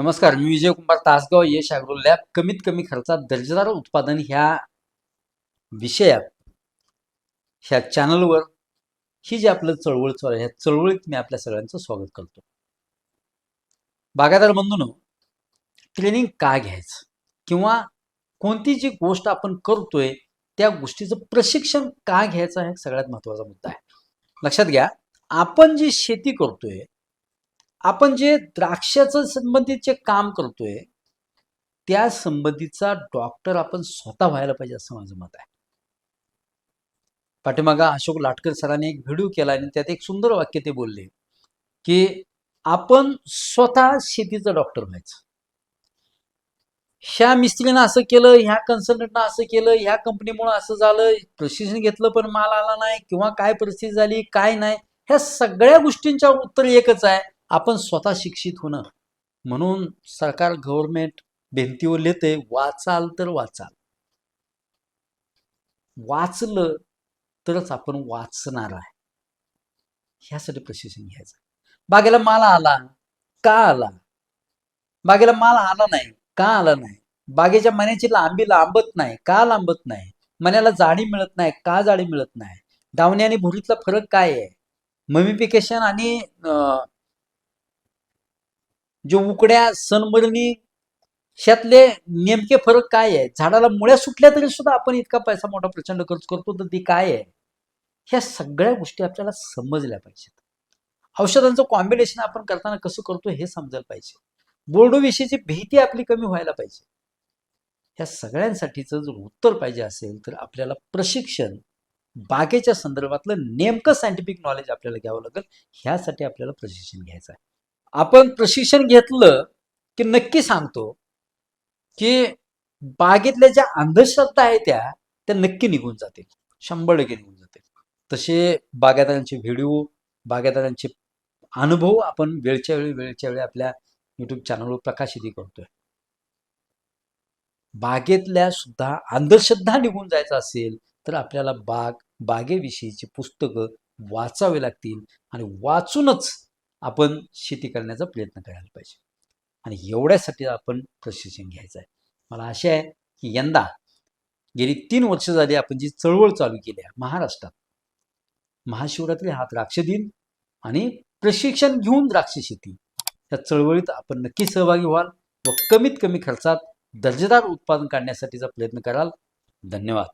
नमस्कार मी Vijay Kumar Tasgaon Yash agro lab कमीत कमी खर्चात दर्जेदार उत्पादन ह्या विषयात ह्या चॅनलवर ही जी आपलं चळवळ चालू आहे ह्या चळवळीत मी आपल्या सगळ्यांचं स्वागत करतो. बागायदार बंधून ट्रेनिंग का घ्यायचं? किंवा कोणती जी गोष्ट आपण करतोय त्या गोष्टीचं प्रशिक्षण का घ्यायचं हे सगळ्यात महत्त्वाचा मुद्दा आहे. लक्षात घ्या आपण जी शेती करतोय आपण जे द्राक्षाचं संबंधित जे काम करतोय त्या संबंधीचा डॉक्टर आपण स्वतः व्हायला पाहिजे असं माझं मत आहे. पाठीमागा अशोक लाटकर सरांनी एक व्हिडिओ केला आणि त्यात एक सुंदर वाक्य ते बोलले की आपण स्वतः शेतीचं डॉक्टर व्हायचं. ह्या मिस्त्रीनं असं केलं ह्या कन्सल्टंटनं असं केलं ह्या कंपनीमुळे असं झालं प्रशिक्षण घेतलं पण माल आला नाही किंवा काय परिस्थिती झाली काय नाही ह्या सगळ्या गोष्टींच्या उत्तर एकच आहे. आपण स्वतः शिक्षित होणं. म्हणून सरकार गव्हर्नमेंट भिंतीवर लिहिते वाचाल तर वाचाल. वाचलं तरच आपण वाचणार आहे. ह्यासाठी प्रशिक्षण घ्यायचं. बागेला माल आला का आला? बागेला माल आला नाही का आला नाही? बागेच्या मण्याची लांबी लांबत नाही का लांबत नाही? मण्याला जाडी मिळत नाही का जाडी मिळत नाही? दावणी आणि भुरीतला फरक काय आहे? ममिफिकेशन आणि अं, जे उकड्या सनमरणी ह्यातले नेमके फरक काय आहे? झाडाला मुळ्या सुटल्या तरी सुद्धा आपण इतका पैसा मोठा प्रचंड खर्च करतो तर ती काय आहे? ह्या सगळ्या गोष्टी आपल्याला समजल्या पाहिजेत. औषधांचं कॉम्बिनेशन आपण करताना कसं करतो हे समजायला पाहिजे. बोर्डोविषयीची भीती आपली कमी व्हायला पाहिजे. ह्या सगळ्यांसाठीचं जर उत्तर पाहिजे असेल तर आपल्याला प्रशिक्षण बागेच्या संदर्भातलं नेमकं सायंटिफिक नॉलेज आपल्याला घ्यावं लागेल. ह्यासाठी आपल्याला प्रशिक्षण घ्यायचं आहे. आपण प्रशिक्षण घेतलं की नक्की सांगतो की बागेतल्या ज्या अंधश्रद्धा आहेत त्या त्या नक्की निघून जातील. शंभर टक्के निघून जातील. तसे बागायतदारांचे व्हिडिओ बागायतदारांचे अनुभव आपण वेळच्या वेळी वेळच्या वेळी आपल्या युट्यूब चॅनलवर प्रकाशित करतोय. बागेतल्या सुद्धा अंधश्रद्धा निघून जायचं असेल तर आपल्याला बाग बागेविषयीची पुस्तकं वाचावी लागतील आणि वाचूनच आपण शेती करण्याचा प्रयत्न करायला पाहिजे. आणि एवढ्यासाठी आपण प्रशिक्षण घ्यायचं आहे. मला आशा आहे की यंदा गेली तीन वर्ष झाली आपण जी चळवळ चालू केली आहे महाराष्ट्रात. महाशिवरात्री हा द्राक्ष दिन आणि प्रशिक्षण घेऊन द्राक्ष शेती. या चळवळीत आपण नक्की सहभागी व्हाल व कमीत कमी खर्चात दर्जेदार उत्पादन काढण्यासाठीचा प्रयत्न कराल. धन्यवाद.